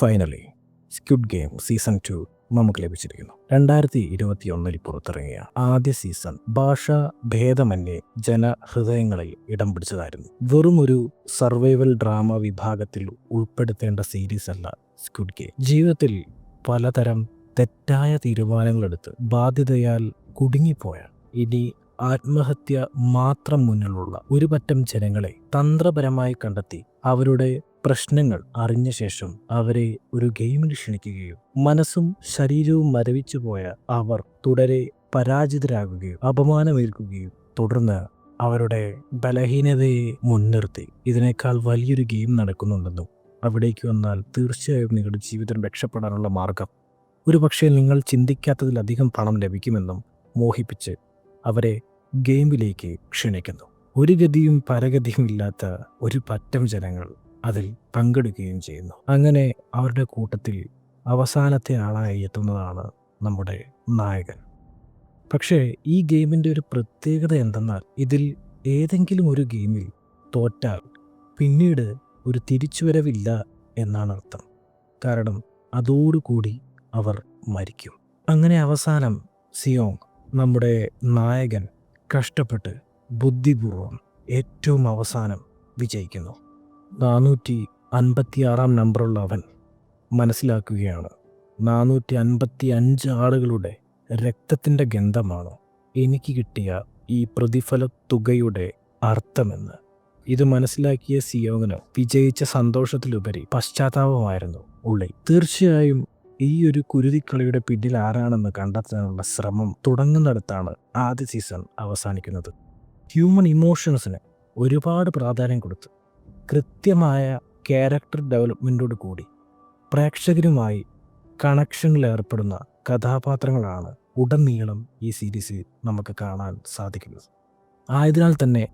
Finally squid game season two നമുക്ക് ലഭിച്ചിരിക്കുന്നു. രണ്ടായിരത്തി ഇരുപത്തി ഒന്നിൽ പുറത്തിറങ്ങിയ ആദ്യ സീസൺ ഭാഷാ ഭേദമന്യേ ജനഹൃദയങ്ങളിൽ ഇടം പിടിച്ചതായിരുന്നു. വെറും ഒരു സർവൈവൽ ഡ്രാമ വിഭാഗത്തിൽ ഉൾപ്പെടുത്തേണ്ട സീരീസ് അല്ല സ്ക്വിഡ് ഗെയിം ജീവിതത്തിൽ പലതരം തെറ്റായ തീരുമാനങ്ങളെടുത്ത് ബാധ്യതയാൽ കുടുങ്ങിപ്പോയ ഇനി ആത്മഹത്യ മാത്രം മുന്നിലുള്ള ഒരു പറ്റം ജനങ്ങളെ തന്ത്രപരമായി കണ്ടെത്തി അവരുടെ പ്രശ്നങ്ങൾ അറിഞ്ഞ ശേഷം അവരെ ഒരു ഗെയിമിൽ ക്ഷണിക്കുകയും മനസ്സും ശരീരവും മരവിച്ചു പോയ അവർ തുടരെ പരാജിതരാകുകയും അപമാനമേൽക്കുകയും തുടർന്ന് അവരുടെ ബലഹീനതയെ മുൻനിർത്തി. ഇതിനേക്കാൾ വലിയൊരു ഗെയിം നടക്കുന്നുണ്ടെന്നും അവിടേക്ക് വന്നാൽ തീർച്ചയായും നിങ്ങളുടെ ജീവിതം രക്ഷപ്പെടാനുള്ള മാർഗം. ഒരുപക്ഷെ നിങ്ങൾ ചിന്തിക്കാത്തതിലധികം പണം ലഭിക്കുമെന്നും മോഹിപ്പിച്ച് അവരെ ഗെയിമിലേക്ക് ക്ഷണിക്കുന്നു. ഒരു ഗതിയും പരഗതിയും ഇല്ലാത്ത ഒരു പറ്റം ജനങ്ങൾ അതിൽ പങ്കെടുക്കുകയും ചെയ്യുന്നു. അങ്ങനെ അവരുടെ കൂട്ടത്തിൽ അവസാനത്തെ ആളായി എത്തുന്നതാണ് നമ്മുടെ നായകൻ. പക്ഷേ ഈ ഗെയിമിന്റെ ഒരു പ്രത്യേകത എന്തെന്നാൽ ഇതിൽ ഏതെങ്കിലും ഒരു ഗെയിമിൽ തോറ്റാൽ പിന്നീട് ഒരു തിരിച്ചുവരവില്ല എന്നാണ് അർത്ഥം. കാരണം അതോടുകൂടി അവർ മരിക്കും. അങ്ങനെ അവസാനം സിയോങ് നമ്മുടെ നായകൻ കഷ്ടപ്പെട്ട് ബുദ്ധിപൂർവം ഏറ്റവും അവസാനം വിജയിക്കുന്നു. നാനൂറ്റി അൻപത്തിയാറാം നമ്പറുള്ള അവൻ മനസ്സിലാക്കുകയാണ്. നാനൂറ്റി അൻപത്തി അഞ്ച് ആളുകളുടെ രക്തത്തിന്റെ ഗന്ധമാണ് എനിക്ക് കിട്ടിയ ഈ പ്രതിഫല തുകയുടെ അർത്ഥമെന്ന്. ഇത് മനസ്സിലാക്കിയ സിയോങ്ങിന് വിജയിച്ച സന്തോഷത്തിലുപരി പശ്ചാത്താപമായിരുന്നു ഉള്ളിൽ തീർച്ചയായും ഈ ഒരു കുരുതിക്കളിയുടെ പിന്നിൽ ആരാണെന്ന് കണ്ടെത്താനുള്ള ശ്രമം തുടങ്ങുന്നിടത്താണ് ആദ്യ സീസൺ അവസാനിക്കുന്നത്. ഹ്യൂമൻ ഇമോഷൻസിന് ഒരുപാട് പ്രാധാന്യം കൊടുത്ത് കൃത്യമായ ക്യാരക്ടർ ഡെവലപ്മെന്റോട് കൂടി പ്രേക്ഷകരുമായി കണക്ഷനിൽ ഏർപ്പെടുന്ന കഥാപാത്രങ്ങളാണ് ഉടനീളം ഈ സീരീസിൽ നമുക്ക് കാണാൻ സാധിക്കുന്നത്. ആയതിനാൽ തന്നെ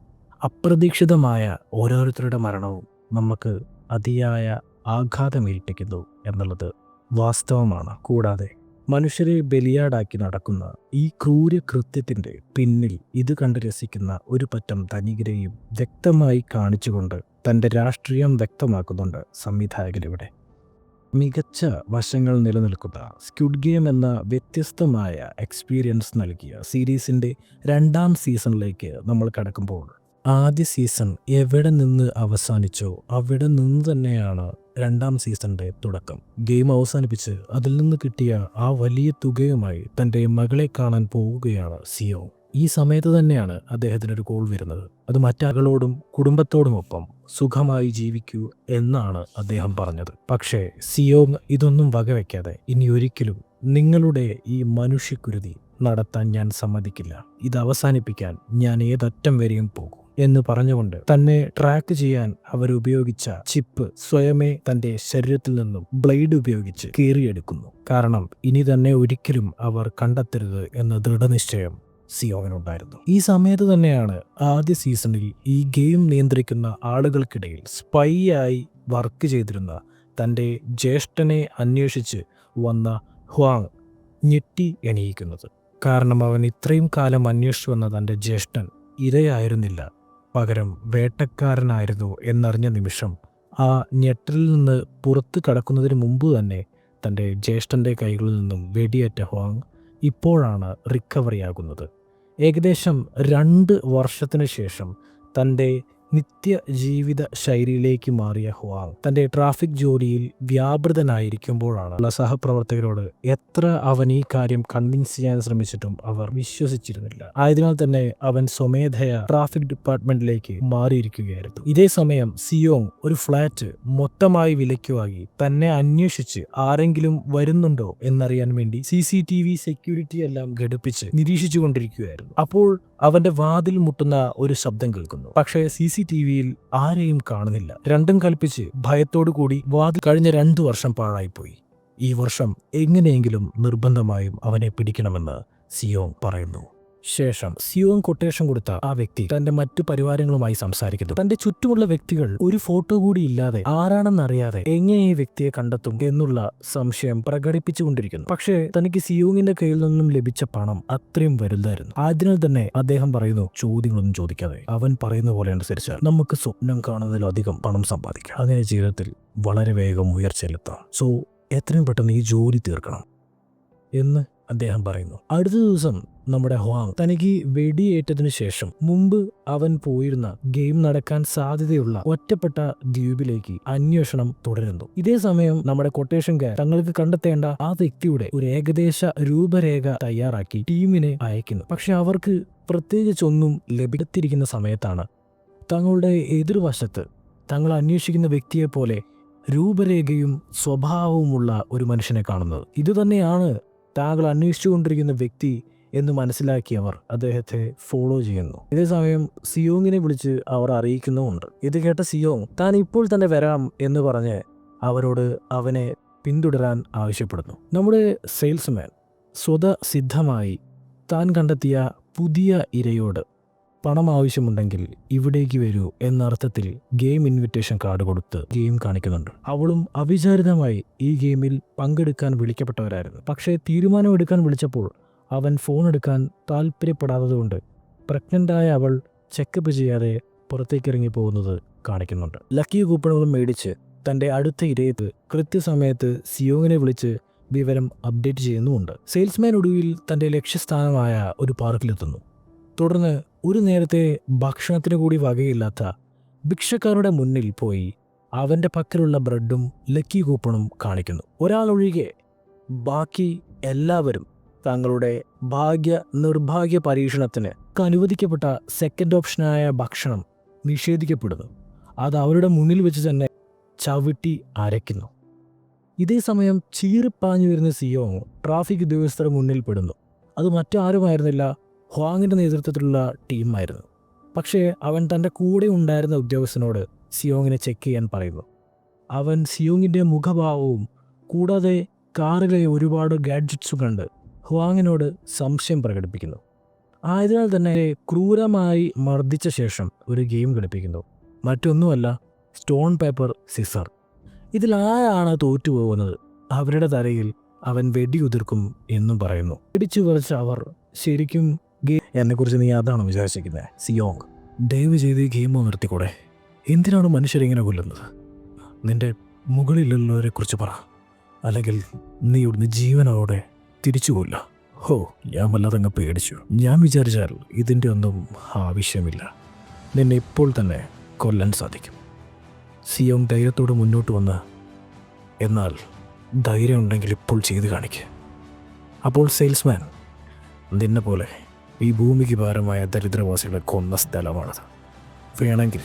അപ്രതീക്ഷിതമായ ഓരോരുത്തരുടെ മരണവും നമുക്ക് അതിയായ ആഘാതമേൽപ്പിക്കുന്നു എന്നുള്ളത് വാസ്തവമാണ്. കൂടാതെ മനുഷ്യരെ ബലിയാടാക്കി നടക്കുന്ന ഈ ക്രൂര കൃത്യത്തിന്റെ പിന്നിൽ ഇത് കണ്ട് രസിക്കുന്ന ഒരു പറ്റം ധനികരെയും വ്യക്തമായി കാണിച്ചുകൊണ്ട് തന്റെ രാഷ്ട്രീയം വ്യക്തമാക്കുന്നുണ്ട് സംവിധായകരിവിടെ. മികച്ച വശങ്ങൾ നിലനിൽക്കുന്ന സ്ക്യുഡ് ഗെയിം എന്ന വ്യത്യസ്തമായ എക്സ്പീരിയൻസ് നൽകിയ സീരീസിന്റെ രണ്ടാം സീസണിലേക്ക് നമ്മൾ കടക്കുമ്പോൾ ആദ്യ സീസൺ എവിടെ നിന്ന് അവസാനിച്ചോ അവിടെ നിന്ന് തന്നെയാണ് രണ്ടാം സീസണിന്റെ തുടക്കം. ഗെയിം അവസാനിപ്പിച്ച് അതിൽ നിന്ന് കിട്ടിയ ആ വലിയ തുകയുമായി തന്റെ മകളെ കാണാൻ പോവുകയാണ് സിയോ. ഈ സമയത്ത് തന്നെയാണ് അദ്ദേഹത്തിന് ഒരു കോൾ വരുന്നത്. അത് മറ്റകളോടും കുടുംബത്തോടുമൊപ്പം സുഖമായി ജീവിക്കൂ എന്നാണ് അദ്ദേഹം പറഞ്ഞത്. പക്ഷേ സിയോ ഇതൊന്നും വകവയ്ക്കാതെ ഇനി ഒരിക്കലും നിങ്ങളുടെ ഈ മനുഷ്യക്കുരുതി നടത്താൻ ഞാൻ സമ്മതിക്കില്ല. ഇത് അവസാനിപ്പിക്കാൻ ഞാൻ ഏതറ്റം വരെയും പോകും എന്ന് പറഞ്ഞുകൊണ്ട് തന്നെ ട്രാക്ക് ചെയ്യാൻ അവരുപയോഗിച്ച ചിപ്പ് സ്വയമേ തന്റെ ശരീരത്തിൽ നിന്നും ബ്ലേഡ് ഉപയോഗിച്ച് കീറിയെടുക്കുന്നു. കാരണം ഇനി തന്നെ ഒരിക്കലും അവർ കണ്ടെത്തരുത് എന്ന ദൃഢനിശ്ചയം സിയോവിനുണ്ടായിരുന്നു. ഈ സമയത്ത് തന്നെയാണ് ആദ്യ സീസണിൽ ഈ ഗെയിം നിയന്ത്രിക്കുന്ന ആളുകൾക്കിടയിൽ സ്പൈ ആയി വർക്ക് ചെയ്തിരുന്ന തന്റെ ജ്യേഷ്ഠനെ അന്വേഷിച്ച് വന്ന ഹ്വാങ് ഞെട്ടി എണീക്കുന്നത്. കാരണം അവൻ ഇത്രയും കാലം അന്വേഷിച്ചു വന്ന തന്റെ ജ്യേഷ്ഠൻ ഇരയായിരുന്നില്ല. പകരം വേട്ടക്കാരനായിരുന്നു എന്നറിഞ്ഞ നിമിഷം ആ ഞെട്ടലിൽ നിന്ന് പുറത്ത് കടക്കുന്നതിന് മുമ്പ് തന്നെ തന്റെ ജ്യേഷ്ഠന്റെ കൈകളിൽ നിന്നും വെടിയേറ്റ ഹോങ് ഇപ്പോഴാണ് റിക്കവറി റിക്കവറിയാകുന്നത് ഏകദേശം രണ്ട് വർഷത്തിന് ശേഷം തന്റെ നിത്യ ജീവിത ശൈലിയിലേക്ക് മാറിയ ഹുവാങ് തന്റെ ട്രാഫിക് ജോലിയിൽ വ്യാപൃതനായിരിക്കുമ്പോഴാണ്. സഹപ്രവർത്തകരോട് എത്ര അവൻ ഈ കാര്യം കൺവിൻസ് ചെയ്യാൻ ശ്രമിച്ചിട്ടും അവർ വിശ്വസിച്ചിരുന്നില്ല. ആയതിനാൽ തന്നെ അവൻ സ്വമേധയ ട്രാഫിക് ഡിപ്പാർട്ട്മെന്റിലേക്ക് മാറിയിരിക്കുകയായിരുന്നു. ഇതേ സമയം സിയോങ് ഒരു ഫ്ളാറ്റ് മൊത്തമായി വിലയ്ക്ക് വാങ്ങി തന്നെ അന്വേഷിച്ച് ആരെങ്കിലും വരുന്നുണ്ടോ എന്നറിയാൻ വേണ്ടി C C T V security എല്ലാം ഘടിപ്പിച്ച് നിരീക്ഷിച്ചു കൊണ്ടിരിക്കുകയായിരുന്നു അപ്പോൾ അവന്റെ വാതിൽ മുട്ടുന്ന ഒരു ശബ്ദം കേൾക്കുന്നു. പക്ഷേ സി സി ടി വിയിൽ ആരെയും കാണുന്നില്ല. രണ്ടും കൽപ്പിച്ച് ഭയത്തോടു കൂടി വാതിൽ കഴിഞ്ഞ രണ്ടു വർഷം പാഴായിപ്പോയി. ഈ വർഷം എങ്ങനെയെങ്കിലും നിർബന്ധമായും അവനെ പിടിക്കണമെന്ന് സിയോങ് പറയുന്നു. ശേഷം സിയോങ് കൊട്ടേഷൻ കൊടുത്ത ആ വ്യക്തി തന്റെ മറ്റു പരിവാരങ്ങളുമായി സംസാരിക്കുന്നു. തന്റെ ചുറ്റുമുള്ള വ്യക്തികൾ ഒരു ഫോട്ടോ കൂടി ഇല്ലാതെ ആരാണെന്നറിയാതെ എങ്ങനെ ഈ വ്യക്തിയെ കണ്ടെത്തും എന്നുള്ള സംശയം പ്രകടിപ്പിച്ചുകൊണ്ടിരിക്കുന്നു. പക്ഷേ തനിക്ക് സിയോങ്ങിന്റെ കയ്യിൽ നിന്നും ലഭിച്ച പണം അത്രയും വലുതായിരുന്നു. ആദ്യം തന്നെ അദ്ദേഹം പറയുന്നു ചോദ്യങ്ങളൊന്നും ചോദിക്കാതെ. അവൻ പറയുന്ന പോലെ അനുസരിച്ച് നമുക്ക് സ്വപ്നം കാണുന്നതിലധികം പണം സമ്പാദിക്കാം. അങ്ങനെ ജീവിതത്തിൽ വളരെ വേഗം ഉയർച്ചയിലെത്താം സോ എത്രയും പെട്ടെന്ന് ഈ ജോലി തീർക്കണം. എന്ന് അദ്ദേഹം പറയുന്നു. അടുത്ത ദിവസം നമ്മുടെ ഹ്വാങ്. തനിക്ക് വെടിയേറ്റതിനു ശേഷം മുമ്പ് അവൻ പോയിരുന്ന ഗെയിം നടക്കാൻ സാധ്യതയുള്ള ഒറ്റപ്പെട്ട ദ്വീപിലേക്ക് അന്വേഷണം തുടരുന്നു. ഇതേ സമയം നമ്മുടെ കൊട്ടേഷൻകാർ തങ്ങൾക്ക് കണ്ടെത്തേണ്ട ആ വ്യക്തിയുടെ ഒരു ഏകദേശ രൂപരേഖ തയ്യാറാക്കി ടീമിനെ അയക്കുന്നു. പക്ഷെ അവർക്ക് പ്രത്യേകിച്ചൊന്നും ലഭിക്കത്തിരിക്കുന്ന സമയത്താണ് തങ്ങളുടെ എതിർവശത്ത് തങ്ങൾ അന്വേഷിക്കുന്ന വ്യക്തിയെപ്പോലെ രൂപരേഖയും സ്വഭാവവുമുള്ള ഒരു മനുഷ്യനെ കാണുന്നത്. ഇതുതന്നെയാണ് താങ്കൾ അന്വേഷിച്ചുകൊണ്ടിരിക്കുന്ന വ്യക്തി എന്ന് മനസ്സിലാക്കിയവർ അദ്ദേഹത്തെ ഫോളോ ചെയ്യുന്നു. ഇതേസമയം സിയോങ്ങിനെ വിളിച്ച് അവർ അറിയിക്കുന്നുമുണ്ട്. ഇത് കേട്ട സിയോങ് താൻ ഇപ്പോൾ തന്നെ വരാം എന്ന് പറഞ്ഞ് അവരോട് അവനെ പിന്തുടരാൻ ആവശ്യപ്പെടുന്നു. നമ്മുടെ സെയിൽസ്മാൻ സ്വതസിദ്ധമായി താൻ കണ്ടെത്തിയ പുതിയ ഇരയോട് പണം ആവശ്യമുണ്ടെങ്കിൽ ഇവിടേക്ക് വരൂ എന്ന അർത്ഥത്തിൽ ഗെയിം ഇൻവിറ്റേഷൻ കാർഡ് കൊടുത്ത് ഗെയിം കാണിക്കുന്നുണ്ട്. അവളും അവിചാരിതമായി ഈ ഗെയിമിൽ പങ്കെടുക്കാൻ വിളിക്കപ്പെട്ടവരായിരുന്നു. പക്ഷേ തീരുമാനമെടുക്കാൻ വിളിച്ചപ്പോൾ അവൻ ഫോൺ എടുക്കാൻ താല്പര്യപ്പെടാത്തതുകൊണ്ട് പ്രഗ്നന്റായ അവൾ ചെക്കപ്പ് ചെയ്യാതെ പുറത്തേക്ക് ഇറങ്ങി പോകുന്നത് കാണിക്കുന്നുണ്ട്. ലക്കി കൂപ്പണുകളും മേടിച്ച് തന്റെ അടുത്ത ഇരയത്ത് കൃത്യസമയത്ത് സിയോങ്ങിനെ വിളിച്ച് വിവരം അപ്ഡേറ്റ് ചെയ്യുന്നുമുണ്ട്. സെയിൽസ്മാൻ ഒടുവിൽ തന്റെ ലക്ഷ്യസ്ഥാനമായ ഒരു പാർക്കിലെത്തുന്നു. തുടർന്ന് ഒരു നേരത്തെ ഭക്ഷണത്തിന് കൂടി വകയില്ലാത്ത ഭിക്ഷക്കാരുടെ മുന്നിൽ പോയി അവന്റെ പക്കലുള്ള ബ്രെഡും ലക്കി കൂപ്പണും കാണിക്കുന്നു. ഒരാളൊഴികെ ബാക്കി എല്ലാവരും തങ്ങളുടെ ഭാഗ്യ നിർഭാഗ്യ പരീക്ഷണത്തിന് അനുവദിക്കപ്പെട്ട സെക്കൻഡ് ഓപ്ഷനായ ഭക്ഷണം നിഷേധിക്കപ്പെടുന്നു. അത് അവരുടെ മുന്നിൽ വെച്ച് തന്നെ ചവിട്ടി അരയ്ക്കുന്നു. ഇതേ സമയം ചീറിപ്പാഞ്ഞു വരുന്ന സിയോ ട്രാഫിക് ഉദ്യോഗസ്ഥരുടെ മുന്നിൽ പെടുന്നു. അത് മറ്റാരുമായിരുന്നില്ല ഹ്വാങ്ങിന്റെ നേതൃത്വത്തിലുള്ള ടീമായിരുന്നു. പക്ഷേ അവൻ തന്റെ കൂടെ ഉണ്ടായിരുന്ന ഉദ്യോഗസ്ഥനോട് സിയോങ്ങിനെ ചെക്ക് ചെയ്യാൻ പറയുന്നു. അവൻ സിയോങ്ങിന്റെ മുഖഭാവവും കൂടാതെ കാറിലെ ഒരുപാട് ഗാഡ്ജറ്റ്സും കണ്ട് ഹ്വാങ്ങിനോട് സംശയം പ്രകടിപ്പിക്കുന്നു. ആയതിനാൽ തന്നെ ക്രൂരമായി മർദ്ദിച്ച ശേഷം ഒരു ഗെയിം കളിപ്പിക്കുന്നു മറ്റൊന്നുമല്ല സ്റ്റോൺ പേപ്പർ സിസർ. ഇതിൽ തോറ്റുപോകുന്നത്? അവരുടെ തലയിൽ അവൻ വെടിയുതിർക്കും എന്നും പറയുന്നു. പിടിച്ചു വരച്ച അവർ ശരിക്കും ഗെയിം എന്നെക്കുറിച്ച് നീ അതാണ് വിചാരിച്ചിരിക്കുന്നത് സിയോങ് ദയവ് ചെയ്ത് ഗെയിം നിർത്തിക്കൂടെ? എന്തിനാണ് മനുഷ്യരിങ്ങനെ കൊല്ലുന്നത്? നിന്റെ മുകളിലുള്ളവരെ കുറിച്ച് പറ. അല്ലെങ്കിൽ നീ ഇവിടുന്ന് ജീവനോടെ തിരിച്ചു കൊല്ല ഹോ ഞാൻ വല്ലാതങ്ങ് പേടിച്ചു. ഞാൻ വിചാരിച്ചാൽ ഇതിന്റെ ഒന്നും ആവശ്യമില്ല. നിന്നെ ഇപ്പോൾ തന്നെ കൊല്ലാൻ സാധിക്കും. സിയോങ് ധൈര്യത്തോട് മുന്നോട്ട് വന്ന് എന്നാൽ ധൈര്യമുണ്ടെങ്കിൽ ഇപ്പോൾ ചെയ്ത് കാണിക്കുക അപ്പോൾ സെയിൽസ്മാൻ നിന്നെ പോലെ ഈ ഭൂമിക്ക് ഭാരമായ ദരിദ്രവാസികളെ കൊന്ന സ്ഥലമാണത്. വേണമെങ്കിൽ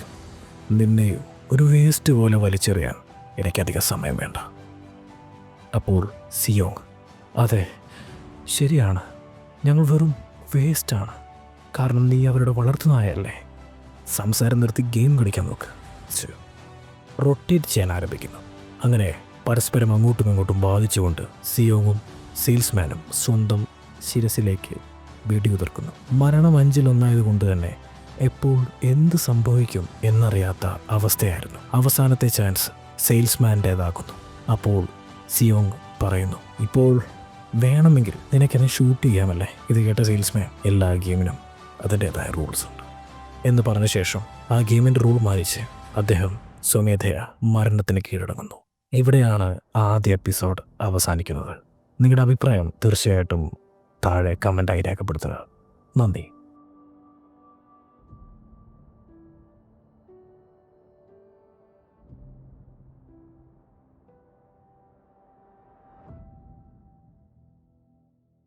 നിന്നെ ഒരു വേസ്റ്റ് പോലെ വലിച്ചെറിയാൻ എനിക്കധികം സമയം വേണ്ട. അപ്പോൾ സിയോങ് അതെ ശരിയാണ്. ഞങ്ങൾ വെറും വേസ്റ്റാണ് കാരണം നീ അവരുടെ വളർത്തുനായല്ലേ സംസാരം നിർത്തി ഗെയിം കളിക്കാൻ നോക്ക്. റൊട്ടേറ്റ് ചെയ്യാൻ ആരംഭിക്കുന്നു. അങ്ങനെ പരസ്പരം അങ്ങോട്ടും ഇങ്ങോട്ടും ബാധിച്ചുകൊണ്ട് സിയോങ്ങും സെയിൽസ്മാനും സ്വന്തം ശിരസിലേക്ക് വെടിയുതിർക്കുന്നു. മരണം അഞ്ചിലൊന്നായതുകൊണ്ട് തന്നെ എപ്പോൾ എന്ത് സംഭവിക്കും എന്നറിയാത്ത അവസ്ഥയായിരുന്നു. അവസാനത്തെ ചാൻസ് സെയിൽസ്മാന്റേതാക്കുന്നു അപ്പോൾ സിയോങ് പറയുന്നു ഇപ്പോൾ വേണമെങ്കിൽ നിനക്കെന്നെ ഷൂട്ട് ചെയ്യാമല്ലേ? ഇത് കേട്ട സെയിൽസ്മാൻ എല്ലാ ഗെയിമിനും അതിന്റെതായ റൂൾസ് ഉണ്ട്. എന്ന് പറഞ്ഞ ശേഷം ആ ഗെയിമിന്റെ റൂൾ മാനിച്ച് അദ്ദേഹം സ്വമേധയ മരണത്തിന് കീഴടങ്ങുന്നു. ഇവിടെയാണ് ആദ്യ എപ്പിസോഡ് അവസാനിക്കുന്നത്. നിങ്ങളുടെ അഭിപ്രായം തീർച്ചയായിട്ടും താഴെ കമന്റായി രേഖപ്പെടുത്തുക. നന്ദി.